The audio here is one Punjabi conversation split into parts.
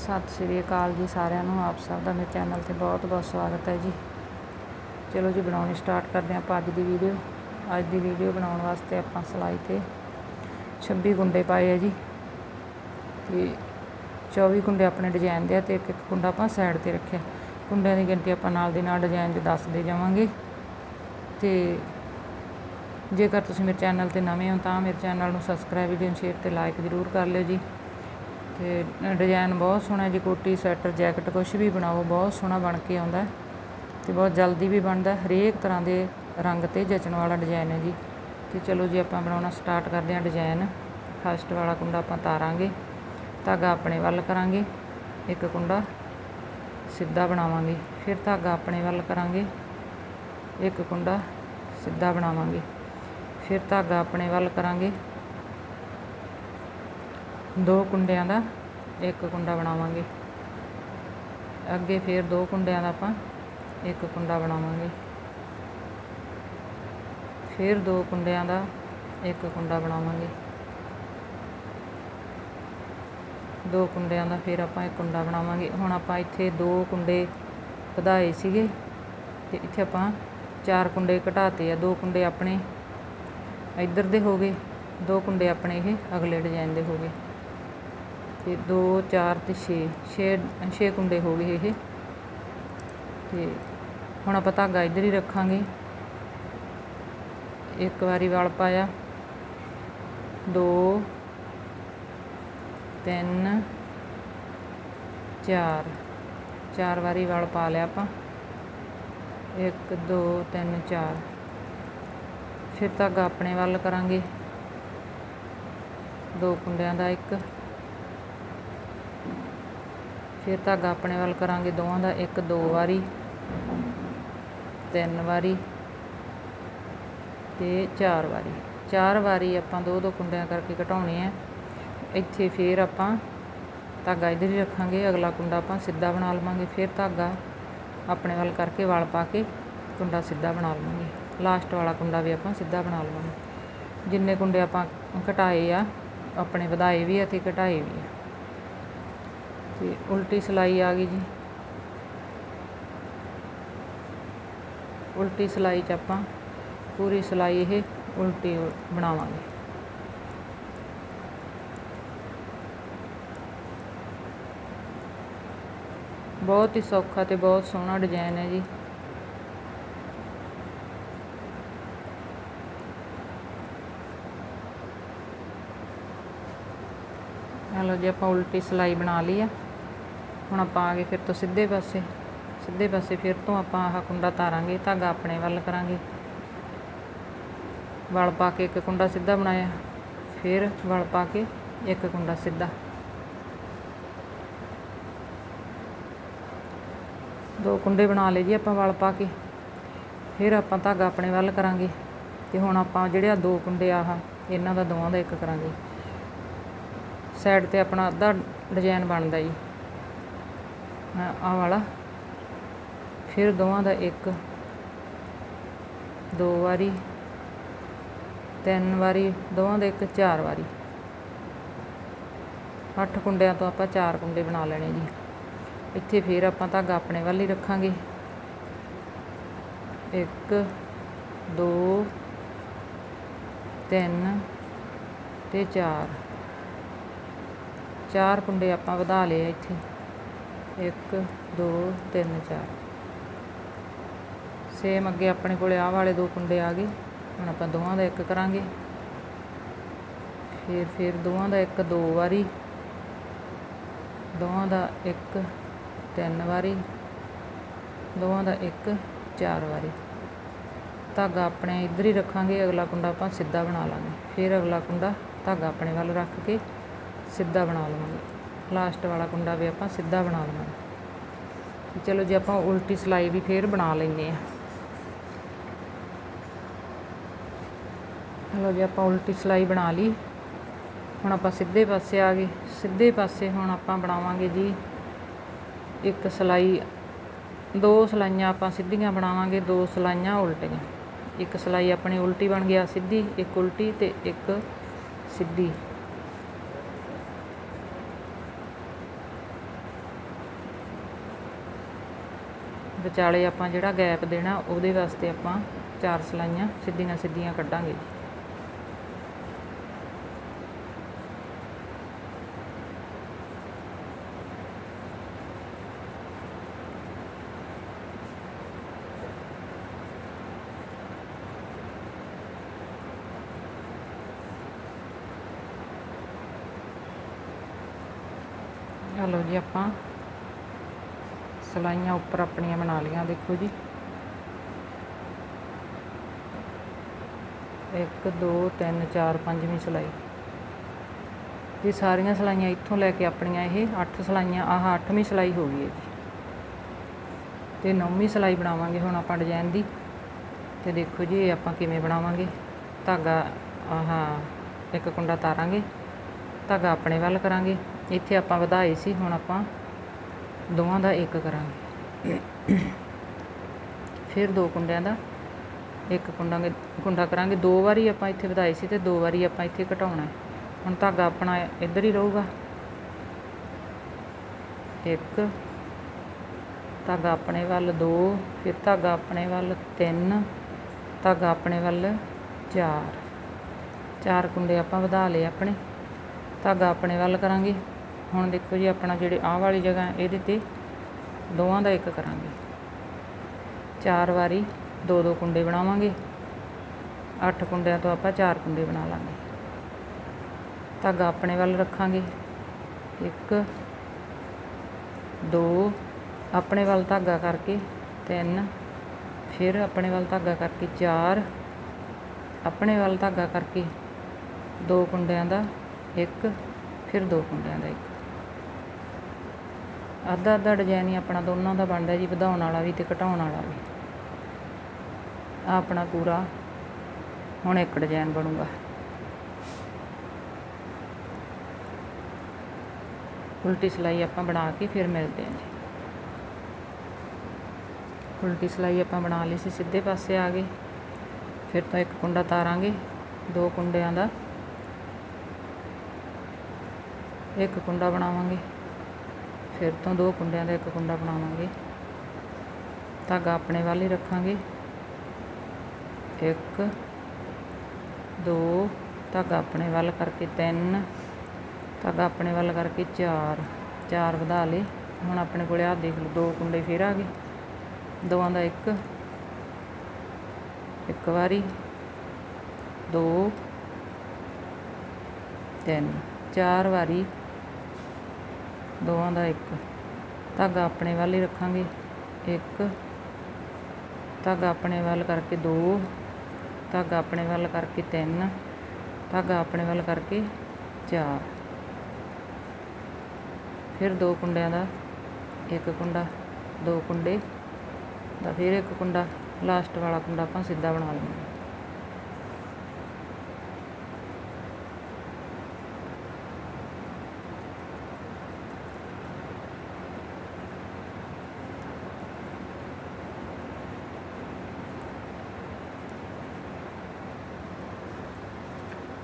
ਸਤਿ ਸ਼੍ਰੀ ਅਕਾਲ ਜੀ ਸਾਰਿਆਂ ਨੂੰ, ਆਪ ਸਭ ਦਾ ਮੇਰੇ ਚੈਨਲ ਤੇ ਬਹੁਤ ਬਹੁਤ ਸਵਾਗਤ ਹੈ ਜੀ। ਚਲੋ ਜੀ, ਬਣਾਉਣੀ ਸਟਾਰਟ ਕਰਦੇ ਹਾਂ ਆਪਾਂ ਅੱਜ ਦੀ ਵੀਡੀਓ। ਅੱਜ ਦੀ ਵੀਡੀਓ ਬਣਾਉਣ ਵਾਸਤੇ ਆਪਾਂ ਸਲਾਈ ਤੇ 26 ਗੁੰਡੇ ਪਾਏ ਆ ਜੀ। ਤੇ 24 ਗੁੰਡੇ ਆਪਣੇ ਡਿਜ਼ਾਈਨ ਦੇ ਆ ਤੇ ਇੱਕ ਇੱਕ ਗੁੰਡਾ ਆਪਾਂ ਸਾਈਡ ਤੇ ਰੱਖਿਆ। ਗੁੰਡਿਆਂ ਦੀ ਗਿਣਤੀ ਆਪਾਂ ਨਾਲ ਦੀ ਨਾਲ ਡਿਜ਼ਾਈਨ ਦੇ ਦੱਸਦੇ ਜਾਵਾਂਗੇ। ਤੇ ਜੇਕਰ ਤੁਸੀਂ ਮੇਰੇ ਚੈਨਲ ਤੇ ਨਵੇਂ ਹੋ ਤਾਂ ਮੇਰੇ ਚੈਨਲ ਨੂੰ ਸਬਸਕ੍ਰਾਈਬ, ਵੀਡੀਓ ਨੂੰ ਸ਼ੇਅਰ ਤੇ ਲਾਈਕ ਜ਼ਰੂਰ ਕਰ ਲਿਓ ਜੀ। ਤੇ ਡਿਜ਼ਾਈਨ ਬਹੁਤ ਸੋਹਣਾ ਜੀ, ਕੋਟੀ, ਸਵੈਟਰ, ਜੈਕਟ ਕੁਝ ਵੀ ਬਣਾਓ, ਬਹੁਤ ਸੋਹਣਾ ਬਣ ਕੇ ਆਉਂਦਾ ਤੇ ਬਹੁਤ ਜਲਦੀ ਵੀ ਬਣਦਾ ਹਰੇਕ ਤਰ੍ਹਾਂ ਦੇ ਰੰਗ ਤੇ ਜਚਣ ਵਾਲਾ ਡਿਜ਼ਾਈਨ ਹੈ ਜੀ। ਤੇ ਚਲੋ ਜੀ, ਆਪਾਂ ਬਣਾਉਣਾ ਸਟਾਰਟ ਕਰਦੇ ਹਾਂ ਡਿਜ਼ਾਈਨ। ਫਸਟ ਵਾਲਾ ਕੁੰਡਾ ਆਪਾਂ ਤਾਰਾਂਗੇ, ਧਾਗਾ ਆਪਣੇ ਵੱਲ ਕਰਾਂਗੇ, ਇੱਕ ਕੁੰਡਾ ਸਿੱਧਾ ਬਣਾਵਾਂਗੇ, ਫਿਰ ਧਾਗਾ ਆਪਣੇ ਵੱਲ ਕਰਾਂਗੇ, ਇੱਕ ਕੁੰਡਾ ਸਿੱਧਾ ਬਣਾਵਾਂਗੇ, ਫਿਰ ਧਾਗਾ ਆਪਣੇ ਵੱਲ ਕਰਾਂਗੇ। ਦੋ ਕੁੰਡਿਆਂ ਦਾ ਇੱਕ ਕੁੰਡਾ ਬਣਾਵਾਂਗੇ। ਅੱਗੇ ਫਿਰ ਦੋ ਕੁੰਡਿਆਂ ਦਾ ਆਪਾਂ ਇੱਕ ਕੁੰਡਾ ਬਣਾਵਾਂਗੇ। ਫਿਰ ਦੋ ਕੁੰਡਿਆਂ ਦਾ ਇੱਕ ਕੁੰਡਾ ਬਣਾਵਾਂਗੇ। ਦੋ ਕੁੰਡਿਆਂ ਦਾ ਫਿਰ ਆਪਾਂ ਇੱਕ ਕੁੰਡਾ ਬਣਾਵਾਂਗੇ। ਹੁਣ ਆਪਾਂ ਇੱਥੇ ਦੋ ਕੁੰਡੇ ਵਧਾਏ ਸੀਗੇ ਤੇ ਇੱਥੇ ਆਪਾਂ ਚਾਰ ਕੁੰਡੇ ਘਟਾਤੇ ਆ। ਦੋ ਕੁੰਡੇ ਆਪਣੇ ਇੱਧਰ ਦੇ ਹੋ ਗਏ, ਦੋ ਕੁੰਡੇ ਆਪਣੇ ਇਹ ਅਗਲੇ ਡਿਜ਼ਾਈਨ ਦੇ ਹੋ ਗਏ। ਤੇ 2 4 ਤੇ 6 6 6 ਕੁੰਡੇ ਹੋ ਗਏ ਇਹ। ਤੇ ਹੁਣ ਆਪਾਂ ਧਾਗਾ ਇੱਧਰ ਹੀ ਰੱਖਾਂਗੇ। ਇੱਕ ਵਾਰੀ ਵਲ ਪਾਇਆ। 2 3 4 ਚਾਰ ਵਾਰੀ ਵਲ ਪਾ ਲਿਆ ਆਪਾਂ। 1 2 3 4 ਫਿਰ ਧਾਗਾ ਆਪਣੇ ਵੱਲ ਕਰਾਂਗੇ। ਦੋ ਕੁੰਡਿਆਂ ਦਾ ਇੱਕ। ਫਿਰ ਧਾਗਾ ਆਪਣੇ ਵੱਲ ਕਰਾਂਗੇ ਦੋਵਾਂ ਦਾ, ਇੱਕ ਦੋ ਵਾਰੀ, ਤਿੰਨ ਵਾਰੀ ਤੇ ਚਾਰ ਵਾਰੀ। ਚਾਰ ਵਾਰੀ ਆਪਾਂ ਦੋ ਦੋ ਕੁੰਡਿਆਂ ਕਰਕੇ ਘਟਾਉਣੇ ਆ। ਇੱਥੇ ਫਿਰ ਆਪਾਂ ਧਾਗਾ ਇੱਧਰ ਹੀ ਰੱਖਾਂਗੇ, ਅਗਲਾ ਕੁੰਡਾ ਆਪਾਂ ਸਿੱਧਾ ਬਣਾ ਲਵਾਂਗੇ, ਫਿਰ ਧਾਗਾ ਆਪਣੇ ਵੱਲ ਕਰਕੇ ਵਾਲ ਪਾ ਕੇ ਕੁੰਡਾ ਸਿੱਧਾ ਬਣਾ ਲਵਾਂਗੇ। ਲਾਸਟ ਵਾਲਾ ਕੁੰਡਾ ਵੀ ਆਪਾਂ ਸਿੱਧਾ ਬਣਾ ਲਵਾਂਗੇ। ਜਿੰਨੇ ਕੁੰਡੇ ਆਪਾਂ ਘਟਾਏ ਆ, ਆਪਣੇ ਵਧਾਏ ਵੀ ਆ ਤੇ ਘਟਾਏ ਵੀ ਆ। ਤੇ ਉਲਟੀ ਸਿਲਾਈ ਆ ਗਈ ਜੀ। ਉਲਟੀ ਸਿਲਾਈ 'ਚ ਆਪਾਂ ਪੂਰੀ ਸਿਲਾਈ ਇਹ ਉਲਟੀ ਬਣਾਵਾਂਗੇ। ਬਹੁਤ ਹੀ ਸੌਖਾ ਤੇ ਬਹੁਤ ਸੋਹਣਾ ਡਿਜ਼ਾਈਨ ਹੈ ਜੀ। ਲਓ ਜੀ ਆਪਾਂ ਉਲਟੀ ਸਿਲਾਈ ਬਣਾ ਲਈ ਆ। ਹੁਣ ਆਪਾਂ ਆ ਗਏ ਫਿਰ ਤੋਂ ਸਿੱਧੇ ਪਾਸੇ। ਸਿੱਧੇ ਪਾਸੇ ਫਿਰ ਤੋਂ ਆਪਾਂ ਆਹ ਕੁੰਡਾ ਤਾਰਾਂਗੇ, ਧਾਗਾ ਆਪਣੇ ਵੱਲ ਕਰਾਂਗੇ। ਵਲ ਪਾ ਕੇ ਇੱਕ ਕੁੰਡਾ ਸਿੱਧਾ ਬਣਾਇਆ, ਫਿਰ ਵਲ ਪਾ ਕੇ ਇੱਕ ਕੁੰਡਾ ਸਿੱਧਾ। ਦੋ ਕੁੰਡੇ ਬਣਾ ਲਏ ਜੀ ਆਪਾਂ ਵਲ ਪਾ ਕੇ। ਫਿਰ ਆਪਾਂ ਧਾਗਾ ਆਪਣੇ ਵੱਲ ਕਰਾਂਗੇ ਤੇ ਹੁਣ ਆਪਾਂ ਜਿਹੜੇ ਆ ਦੋ ਕੁੰਡੇ ਆਹ, ਇਹਨਾਂ ਦਾ ਦੋਵਾਂ ਦਾ ਇੱਕ ਕਰਾਂਗੇ। ਸਾਈਡ ਤੇ ਆਪਣਾ ਅੱਧਾ ਡਿਜ਼ਾਈਨ ਬਣਦਾ ਜੀ। ਆਹ ਵਾਲਾ। ਫਿਰ ਦੋਵਾਂ ਦਾ ਇੱਕ। ਦੋ ਵਾਰੀ, ਤਿੰਨ ਵਾਰੀ, ਦੋਵਾਂ ਦਾ ਇੱਕ, ਚਾਰ ਵਾਰੀ। ਅੱਠ ਕੁੰਡਿਆਂ ਤੋਂ ਆਪਾਂ ਚਾਰ ਕੁੰਡੇ ਬਣਾ ਲੈਣੇ ਜੀ। ਇੱਥੇ ਫਿਰ ਆਪਾਂ ਧਾਗਾ ਆਪਣੇ ਵੱਲ ਹੀ ਰੱਖਾਂਗੇ। ਇੱਕ, ਦੋ, ਤਿੰਨ ਤੇ ਚਾਰ। ਚਾਰ ਕੁੰਡੇ ਆਪਾਂ ਵਧਾ ਲਏ ਇੱਥੇ। 1 2 3 4 ਸੇਮ ਅੱਗੇ ਆਪਣੇ ਕੋਲੇ ਆਹ ਵਾਲੇ ਦੋ ਕੁੰਡੇ ਆ ਗਏ। ਹੁਣ ਆਪਾਂ ਦੋਵਾਂ ਦਾ ਇੱਕ ਕਰਾਂਗੇ। ਫਿਰ ਫਿਰ ਦੋਵਾਂ ਦਾ ਇੱਕ ਦੋ ਵਾਰੀ। ਦੋਵਾਂ ਦਾ ਇੱਕ, ਤਿੰਨ ਵਾਰੀ। ਦੋਵਾਂ ਦਾ ਇੱਕ, ਚਾਰ ਵਾਰੀ। ਧਾਗਾ ਆਪਣੇ ਇੱਧਰ ਹੀ ਰੱਖਾਂਗੇ। ਅਗਲਾ ਕੁੰਡਾ ਆਪਾਂ ਸਿੱਧਾ ਬਣਾ ਲਾਂਗੇ। ਫਿਰ ਅਗਲਾ ਕੁੰਡਾ ਧਾਗਾ ਆਪਣੇ ਵੱਲ ਰੱਖ ਕੇ ਸਿੱਧਾ ਬਣਾ ਲਵਾਂਗੇ। ਲਾਸਟ ਵਾਲਾ ਕੁੰਡਾ ਵੀ ਆਪਾਂ ਸਿੱਧਾ ਬਣਾ ਲਵਾਂਗੇ। ਚਲੋ ਜੀ, ਆਪਾਂ ਉਲਟੀ ਸਲਾਈ ਵੀ ਫੇਰ ਬਣਾ ਲੈਂਦੇ ਆ ਹਲੋ ਜੀ, ਆਪਾਂ ਉਲਟੀ ਸਲਾਈ ਬਣਾ ਲਈ। ਹੁਣ ਆਪਾਂ ਸਿੱਧੇ ਪਾਸੇ ਆ ਗਏ। ਸਿੱਧੇ ਪਾਸੇ ਹੁਣ ਆਪਾਂ ਬਣਾਵਾਂਗੇ ਜੀ ਇੱਕ ਸਲਾਈ। ਦੋ ਸਲਾਈਆਂ ਆਪਾਂ ਸਿੱਧੀਆਂ ਬਣਾਵਾਂਗੇ, ਦੋ ਸਲਾਈਆਂ ਉਲਟੀਆਂ। ਇੱਕ ਸਲਾਈ ਆਪਣੀ ਉਲਟੀ ਬਣ ਗਿਆ ਸਿੱਧੀ, ਇੱਕ ਉਲਟੀ ਤੇ ਇੱਕ ਸਿੱਧੀ। ਵਿਚਾਲੇ ਆਪਾਂ ਜਿਹੜਾ ਗੈਪ ਦੇਣਾ, ਉਹਦੇ ਵਾਸਤੇ ਆਪਾਂ ਚਾਰ ਸਲਾਈਆਂ ਸਿੱਧੀਆਂ ਸਿੱਧੀਆਂ ਕੱਢਾਂਗੇ। ਜੀ ਜੀ, ਆਪਾਂ ਸਲਾਈਆਂ ਉੱਪਰ ਆਪਣੀਆਂ ਬਣਾ ਲਈਆਂ, ਦੇਖੋ ਜੀ। 1 2 3 4 ਪੰਜਵੀਂ ਸਲਾਈ। ਇਹ ਸਾਰੀਆਂ ਸਲਾਈਆਂ ਇੱਥੋਂ ਲੈ ਕੇ ਆਪਣੀਆਂ ਇਹ 8 ਸਲਾਈਆਂ, ਆਹ 8ਵੀਂ ਸਲਾਈ ਹੋ ਗਈ ਹੈ ਜੀ। ਤੇ 9ਵੀਂ ਸਲਾਈ ਬਣਾਵਾਂਗੇ ਹੁਣ ਆਪਾਂ ਡਿਜ਼ਾਈਨ ਦੀ। ਤੇ ਦੇਖੋ ਜੀ, ਇਹ ਆਪਾਂ ਕਿਵੇਂ ਬਣਾਵਾਂਗੇ। ਧਾਗਾ, ਆਹ ਇੱਕ ਕੁੰਡਾ ਤਾਰਾਂਗੇ। ਧਾਗਾ ਆਪਣੇ ਵੱਲ ਕਰਾਂਗੇ। ਇੱਥੇ ਆਪਾਂ ਵਧਾਏ ਸੀ, ਹੁਣ ਆਪਾਂ ਦੋਵਾਂ ਦਾ ਇੱਕ ਕਰਾਂਗੇ ਫਿਰ ਦੋ ਕੁੰਡਿਆਂ ਦਾ ਇੱਕ ਕੁੰਡਾਂਗੇ ਕੁੰਡਾ ਕਰਾਂਗੇ। ਦੋ ਵਾਰੀ ਆਪਾਂ ਇੱਥੇ ਵਧਾਈ ਸੀ ਤੇ ਦੋ ਵਾਰੀ ਆਪਾਂ ਇੱਥੇ ਘਟਾਉਣਾ ਹੁਣ ਧਾਗਾ ਆਪਣਾ ਇੱਧਰ ਹੀ ਰਹੂਗਾ। ਇੱਕ, ਧਾਗਾ ਆਪਣੇ ਵੱਲ ਦੋ, ਫਿਰ ਧਾਗਾ ਆਪਣੇ ਵੱਲ ਤਿੰਨ, ਧਾਗਾ ਆਪਣੇ ਵੱਲ ਚਾਰ। ਚਾਰ ਕੁੰਡੇ ਆਪਾਂ ਵਧਾ ਲਏ ਆਪਣੇ। ਧਾਗਾ ਆਪਣੇ ਵੱਲ ਕਰਾਂਗੇ। ਹੁਣ ਦੇਖੋ ਜੀ, ਆਪਣਾ ਜਿਹੜੇ ਆਹ ਵਾਲੀ ਜਗ੍ਹਾ, ਇਹਦੇ ਤੇ ਦੋਵਾਂ ਦਾ ਇੱਕ ਕਰਾਂਗੇ। ਚਾਰ ਵਾਰੀ ਦੋ ਦੋ ਕੁੰਡੇ ਬਣਾਵਾਂਗੇ। ਅੱਠ ਕੁੰਡਿਆਂ ਤੋਂ ਆਪਾਂ ਚਾਰ ਕੁੰਡੇ ਬਣਾ ਲਾਂਗੇ। ਧਾਗਾ ਆਪਣੇ ਵੱਲ ਰੱਖਾਂਗੇ। ਇੱਕ, ਦੋ, ਆਪਣੇ ਵੱਲ ਧਾਗਾ ਕਰਕੇ ਤਿੰਨ, ਫਿਰ ਆਪਣੇ ਵੱਲ ਧਾਗਾ ਕਰਕੇ ਚਾਰ, ਆਪਣੇ ਵੱਲ ਧਾਗਾ ਕਰਕੇ ਦੋ ਕੁੰਡਿਆਂ ਦਾ ਇੱਕ, ਫਿਰ ਦੋ ਕੁੰਡਿਆਂ ਦਾ ਇੱਕ। ਅੱਧਾ ਅੱਧਾ ਡਿਜ਼ਾਈਨ ਹੀ ਆਪਣਾ ਦੋਨਾਂ ਦਾ ਬਣਦਾ ਜੀ, ਵਧਾਉਣ ਵਾਲਾ ਵੀ ਤੇ ਘਟਾਉਣ ਵਾਲਾ ਵੀ। ਆਹ ਆਪਣਾ ਪੂਰਾ, ਹੁਣ ਇੱਕ ਡਿਜ਼ਾਈਨ ਬਣੂਗਾ। ਉਲਟੀ ਸਿਲਾਈ ਆਪਾਂ ਬਣਾ ਕੇ ਫਿਰ ਮਿਲਦੇ ਹਾਂ ਜੀ। ਉਲਟੀ ਸਿਲਾਈ ਆਪਾਂ ਬਣਾ ਲਈ ਸੀ, ਸਿੱਧੇ ਪਾਸੇ ਆ ਗਏ। ਫਿਰ ਤੋਂ ਇੱਕ ਕੁੰਡਾ ਤਾਰਾਂਗੇ, ਦੋ ਕੁੰਡਿਆਂ ਦਾ। ਇੱਕ ਕੁੰਡਾ ਬਣਾਵਾਂਗੇ। ਫਿਰ ਤੋਂ ਦੋ ਕੁੰਡਿਆਂ ਦਾ ਇੱਕ ਕੁੰਡਾ ਬਣਾਵਾਂਗੇ। ਧਾਗਾ ਆਪਣੇ ਵੱਲ ਹੀ ਰੱਖਾਂਗੇ। ਇੱਕ, ਦੋ, ਧਾਗਾ ਆਪਣੇ ਵੱਲ ਕਰਕੇ ਤਿੰਨ, ਧਾਗਾ ਆਪਣੇ ਵੱਲ ਕਰਕੇ ਚਾਰ ਚਾਰ ਵਧਾ ਲਏ। ਹੁਣ ਆਪਣੇ ਕੋਲੇ ਆ ਦੇਖ ਲਓ, ਦੋ ਕੁੰਡੇ ਫੇਰ ਆ ਗਏ। ਦੋਵਾਂ ਦਾ ਇੱਕ ਇੱਕ ਵਾਰੀ, ਦੋ, ਤਿੰਨ, ਚਾਰ ਵਾਰੀ। ਦੋਵਾਂ ਦਾ ਇੱਕ। ਧਾਗਾ ਆਪਣੇ ਵੱਲ ਹੀ ਰੱਖਾਂਗੇ। ਇੱਕ। ਧਾਗਾ ਆਪਣੇ ਵੱਲ ਕਰਕੇ ਦੋ। ਧਾਗਾ ਆਪਣੇ ਵੱਲ ਕਰਕੇ ਤਿੰਨ। ਧਾਗਾ ਆਪਣੇ ਵੱਲ ਕਰਕੇ ਚਾਰ। ਫਿਰ ਦੋ ਕੁੰਡਿਆਂ ਦਾ ਇੱਕ ਕੁੰਡਾ, ਦੋ ਕੁੰਡੇ ਦਾ ਫਿਰ ਇੱਕ ਕੁੰਡਾ। ਲਾਸਟ ਵਾਲਾ ਕੁੰਡਾ ਆਪਾਂ ਸਿੱਧਾ ਬਣਾ ਲਵਾਂਗੇ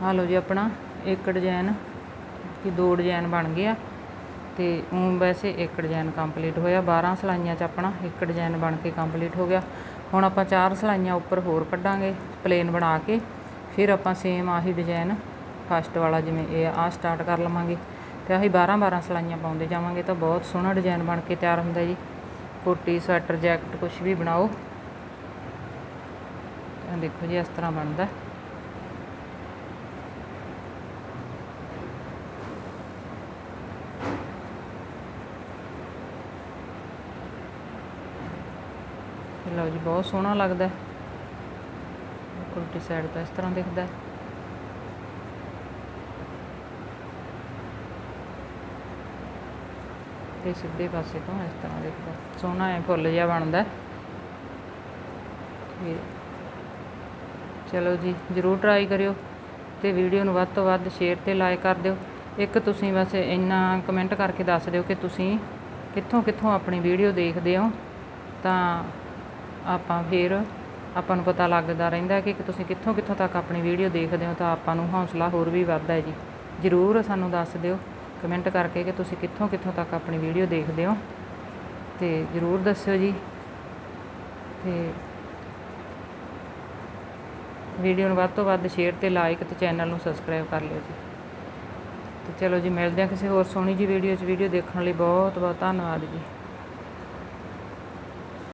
ਆ ਲਓ ਜੀ ਆਪਣਾ ਇੱਕ ਡਿਜ਼ਾਈਨ ਕਿ ਦੋ ਡਿਜ਼ਾਈਨ ਬਣ ਗਿਆ। ਆ ਤੇ ਉਹ ਵੈਸੇ ਇੱਕ ਡਿਜ਼ਾਈਨ ਕੰਪਲੀਟ ਹੋਇਆ 12 ਸਲਾਈਆਂ ਚ ਆਪਣਾ ਇੱਕ ਡਿਜ਼ਾਈਨ ਬਣ ਕੇ ਕੰਪਲੀਟ ਹੋ ਗਿਆ। ਹੁਣ ਆਪਾਂ ਚਾਰ ਸਲਾਈਆਂ ਉੱਪਰ ਹੋਰ ਕੱਢਾਂਗੇ ਪਲੇਨ ਬਣਾ ਕੇ। ਫਿਰ ਆਪਾਂ ਸੇਮ ਆਹੀ ਡਿਜ਼ਾਈਨ ਫਸਟ ਵਾਲਾ ਜਿਵੇਂ ਇਹ ਆ ਸਟਾਰਟ ਕਰ ਲਵਾਂਗੇ। ਤੇ ਆਹੀ 12 12 ਸਲਾਈਆਂ ਪਾਉਂਦੇ ਜਾਵਾਂਗੇ ਤਾਂ ਬਹੁਤ ਸੋਹਣਾ ਡਿਜ਼ਾਈਨ ਬਣ ਕੇ ਤਿਆਰ ਹੁੰਦਾ ਜੀ। ਕੋਟੀ, ਸਵੈਟਰ, ਜੈਕਟ ਕੁਝ ਵੀ ਬਣਾਓ। ਦੇਖੋ ਜੀ, ਇਸ ਤਰ੍ਹਾਂ ਬਣਦਾ ਇਹ ਲਓ ਜੀ, ਬਹੁਤ ਸੋਹਣਾ ਲੱਗਦਾ। ਹੈ ਉਲਟੀ ਸਾਈਡ ਤੋਂ ਇਸ ਤਰ੍ਹਾਂ ਦਿਖਦਾ। ਤੇ ਸਿੱਧੇ ਪਾਸੇ ਤੋਂ ਇਸ ਤਰ੍ਹਾਂ ਦਿਖਦਾ। ਹੈ। ਸੋਹਣਾ ਐ ਫੁੱਲ ਜਿਹਾ ਬਣਦਾ। ਤੇ ਚਲੋ ਜੀ, ਜਰੂਰ ਟਰਾਈ ਕਰਿਓ ਤੇ ਵੀਡੀਓ ਨੂੰ ਵੱਧ ਤੋਂ ਵੱਧ ਸ਼ੇਅਰ ਤੇ ਲਾਈਕ ਕਰ ਦਿਓ। ਇੱਕ ਤੁਸੀਂ ਬਸ ਇੰਨਾ ਕਮੈਂਟ ਕਰਕੇ ਦੱਸ ਦਿਓ ਕਿ ਤੁਸੀਂ ਕਿੱਥੋਂ ਕਿੱਥੋਂ ਆਪਣੀ ਵੀਡੀਓ ਦੇਖਦੇ ਹੋ। ਤਾਂ ਆਪਾਂ ਫਿਰ ਆਪਾਂ ਨੂੰ ਪਤਾ ਲੱਗਦਾ ਰਹਿੰਦਾ ਕਿ ਤੁਸੀਂ ਕਿੱਥੋਂ ਕਿੱਥੋਂ ਤੱਕ ਆਪਣੀ ਵੀਡੀਓ ਦੇਖਦੇ ਹੋ ਤਾਂ ਆਪਾਂ ਨੂੰ ਹੌਸਲਾ ਹੋਰ ਵੀ ਵੱਧਦਾ ਹੈ ਜੀ। ਜਰੂਰ ਸਾਨੂੰ ਦੱਸ ਦਿਓ, ਕਮੈਂਟ ਕਰਕੇ ਕਿ ਤੁਸੀਂ ਕਿੱਥੋਂ ਕਿੱਥੋਂ ਤੱਕ ਆਪਣੀ ਵੀਡੀਓ ਦੇਖਦੇ ਹੋ। ਤੇ ਜਰੂਰ ਦੱਸਿਓ ਜੀ। ਤੇ ਵੀਡੀਓ ਨੂੰ ਵੱਧ ਤੋਂ ਵੱਧ ਸ਼ੇਅਰ ਤੇ ਲਾਈਕ ਤੇ ਚੈਨਲ ਨੂੰ ਸਬਸਕ੍ਰਾਈਬ ਕਰ ਲਿਓ ਜੀ। ਤੇ ਚਲੋ ਜੀ, ਮਿਲਦੇ ਹਾਂ ਕਿਸੇ ਹੋਰ ਸੋਹਣੀ ਜੀ ਵੀਡੀਓ 'ਚ। ਵੀਡੀਓ ਦੇਖਣ ਲਈ ਬਹੁਤ ਬਹੁਤ ਧੰਨਵਾਦ ਜੀ।